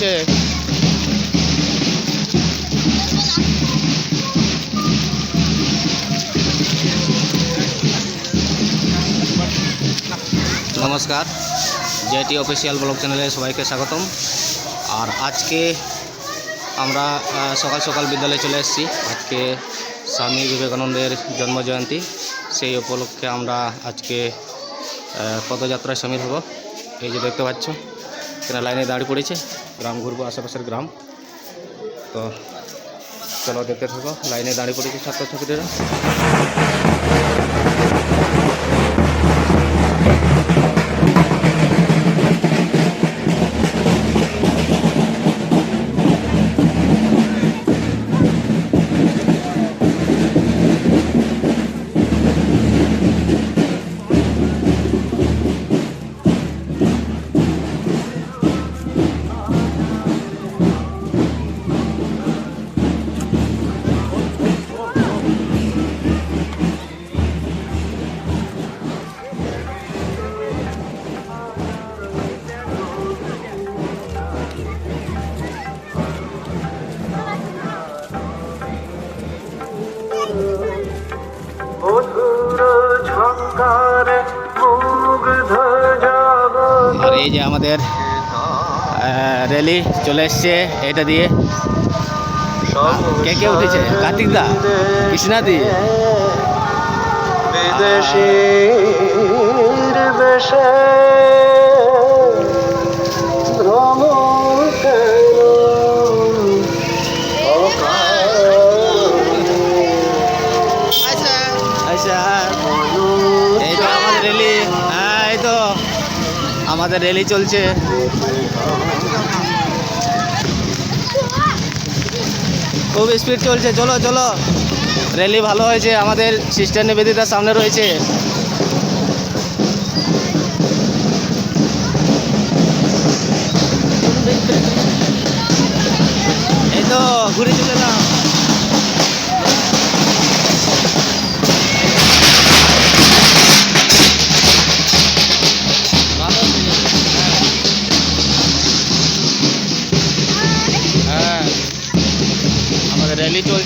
চলছে নমস্কার, jetty official blog চ্যানেলে সবাইকে স্বাগতম। আর আজকে আমরা সকাল সকাল বিদ্যালয়ে চলে এসেছি। আজকে স্বামী বিবেকানন্দের জন্মজয়ন্তী। সেই উপলক্ষে আমরা আজকে পদযাত্রায় সামিল হব। এই যে দেখতে পাচ্ছ এখানে লাইনে দাঁড়িয়ে পড়েছে গ্রাম ঘুরবো, আশেপাশের গ্রাম। তো চলো দেখতে থাকো, লাইনে দাঁড়িয়ে পড়েছে ছাত্রছাত্রীরা। এই যে আমাদের র্যালি চলে এসছে এটা দিয়ে। কে কে উঠেছে? কার্তিক দা কৃষ্ণা দি। বিদেশি বেশে র্যালি চলছে। খুব স্পিড চলছে। চলো চলো। র্যালি ভালো হয়েছে। আমাদের সিস্টার নিবেদিতার সামনে রয়েছে। এই তো, ঘুরে চলে এলাম।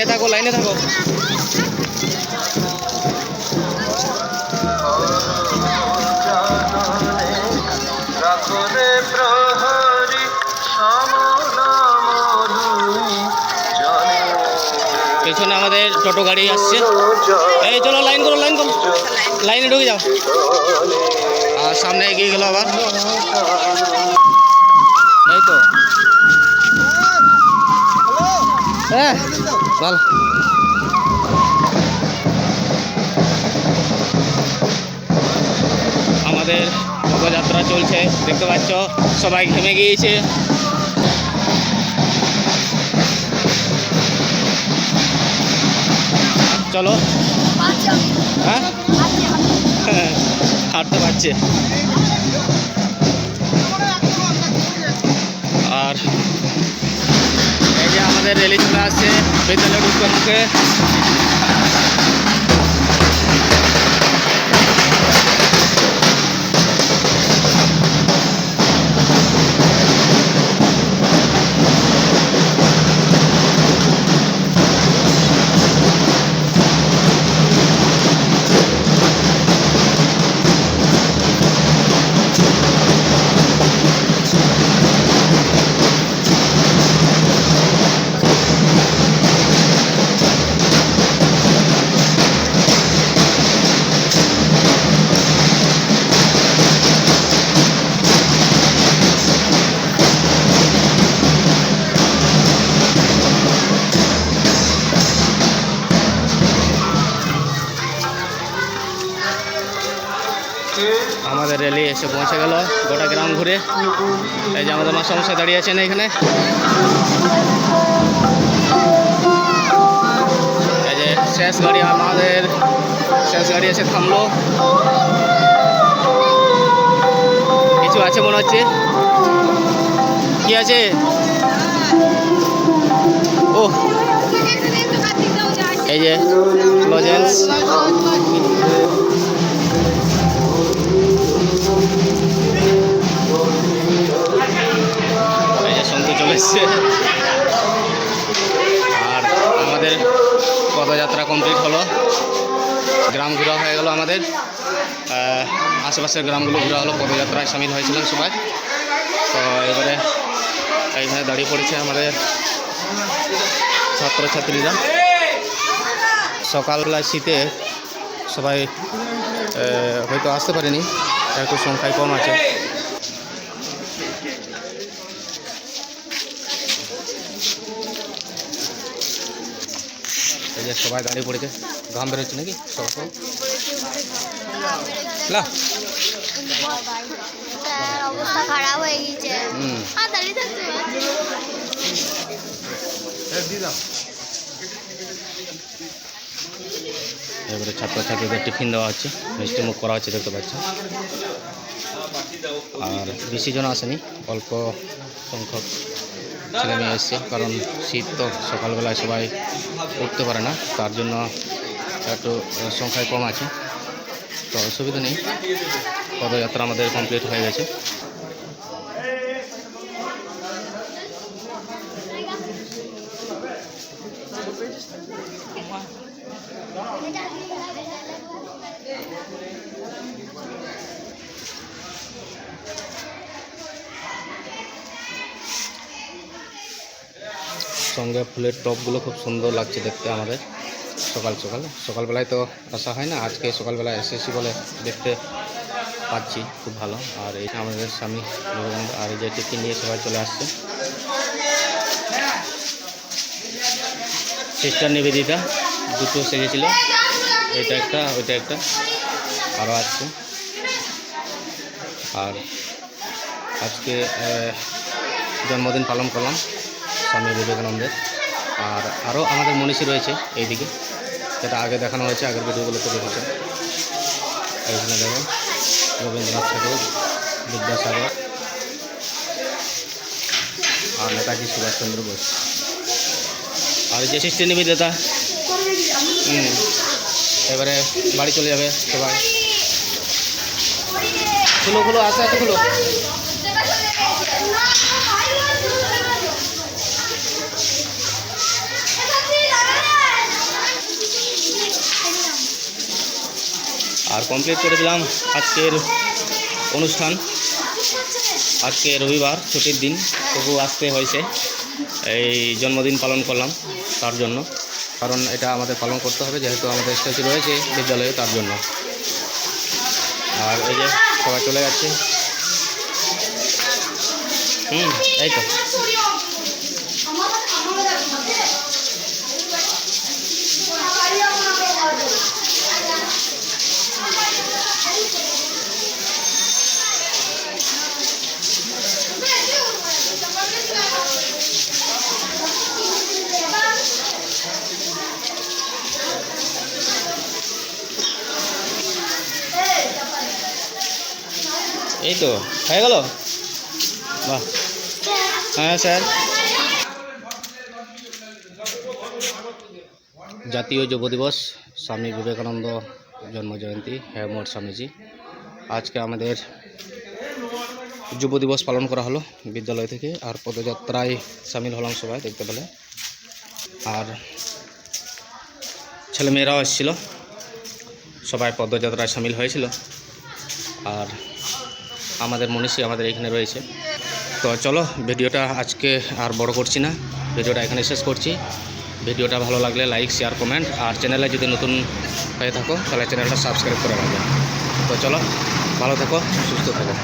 লাইনে থাকো লাইনে থাকো। পেছনে আমাদের টোটো গাড়ি আসছে। এই চলো লাইন করো লাইন করো। লাইনে ঢুকে যাও। আর সামনে এগিয়ে গেল আবার। এই তো। হ্যাঁ ভালো আমাদের পদযাত্রা চলছে, দেখতে পাচ্ছ, সবাই ঘেমে গিয়েছে। চলো। হ্যাঁ হাঁটতে পারছে। আর এই যে আমাদের রেলি চলে মুখে ফাইনালি এসে পৌঁছে গেল গোটা গ্রাম ঘুরে। এই যে আমাদের মাস্টারমশাই দাঁড়িয়ে আছেন এখানে। এই যে শেষ গাড়ি আমাদের, শেষ গাড়ি এসে থামলো। কিছু আছে মনে হচ্ছে? কি আছে? ও। এই যে আমাদের আশেপাশের গ্রামগুলো ঘোরা হলো, পদযাত্রায় সামিল হয়েছিলেন সবাই। তো এবারে এইখানে দাঁড়িয়ে পড়েছে আমাদের ছাত্রছাত্রীরা। সকালবেলায় শীতে সবাই হয়তো আসতে পারেনি একটু সংখ্যায় কম আছে। সবাই দাঁড়িয়ে পড়েছে, ঘাম বেরোচ্ছে নাকি? সবাই? না তার অবস্থা খারাপ হয়ে গেছে হুম। আর দাঁড়িয়ে থাকতে পারছি না। এবারে ছাত্রছাত্রীদের টিফিন দেওয়া হচ্ছে। মিষ্টি মুখ করা হচ্ছে দেখতে পাচ্ছি আর বেশি জন আসেনি অল্প সংখ্যক ছেলে মেয়ে এসছে কারণ শীত তো সকালবেলায় সবাই উঠতে পারে না তার জন্য একটু সংখ্যায় কম আছে। তো অসুবিধা নেই। পদযাত্রা আমাদের কমপ্লিট হয়ে গেছে। সঙ্গে ফুলের টপগুলো খুব সুন্দর লাগছে দেখতে আমাদের। সকাল সকাল, সকালবেলায় তো আসা হয় না, আজকে সকালবেলায় এসেছি বলে দেখতে পাচ্ছি, খুব ভালো। আর এই আমাদের স্বামী বিবেকানন্দ আর এই যে টিফিন নিয়ে সবাই চলে আসছে। সিস্টার নিবেদিতা, দুটো সেজেছিল। এটা একটা, ওইটা একটা আরও আসছে আর আজকে জন্মদিন পালন করলাম স্বামী বিবেকানন্দের। আর আরও আমাদের মনীষী রয়েছে এইদিকে। যেটা আগে দেখানো হয়েছে, আগের ভিডিওগুলোতে দেখেছেন। এখানে দেখো রবীন্দ্রনাথ ঠাকুর, বিদ্যাসাগর, আর নেতাজি সুভাষচন্দ্র বোস? আর যে সৃষ্টি নিবেদিতা হুম, এবারে বাড়ি চলে যাবে সবাই। খুলো খুলো আসে আসে খুলো আর কমপ্লিট করে দিলাম আজকের অনুষ্ঠান। আজকে রবিবার, ছুটির দিন। তবু আসতে হয়েছে। এই জন্মদিন পালন করলাম তার জন্য। কারণ এটা আমাদের পালন করতে হবে, যেহেতু আমাদের স্ট্যাচু রয়েছে বিদ্যালয়ে তার জন্য। আর এই যে সবাই চলে যাচ্ছে। হুম, এই তো। এই তো হয়ে গেল? বাহ। হ্যাঁ স্যার। জাতীয় যুব দিবস স্বামী বিবেকানন্দ জন্মজয়ন্তী হ্যাঁ মোট স্বামীজি। আজকে আমাদের যুব দিবস পালন করা হলো বিদ্যালয় থেকে, আর পদযাত্রায় সামিল হলাম সবাই, দেখতে পেলে। আর ছেলেমেয়েরাও এসেছিল। সবাই পদযাত্রায় সামিল হয়েছিল। আর আমাদের মনীষী আমাদের এখানে রয়েছে। তো চলো, ভিডিওটা আজকে আর বড় করছি না। ভিডিওটা এখানে শেষ করছি। ভিডিওটা ভালো লাগলে লাইক, শেয়ার, কমেন্ট। আর চ্যানেলে যদি নতুন হয়ে থাকো তাহলে চ্যানেলটা সাবস্ক্রাইব করে রাখবে তো চলো ভালো থাকো সুস্থ থাকো।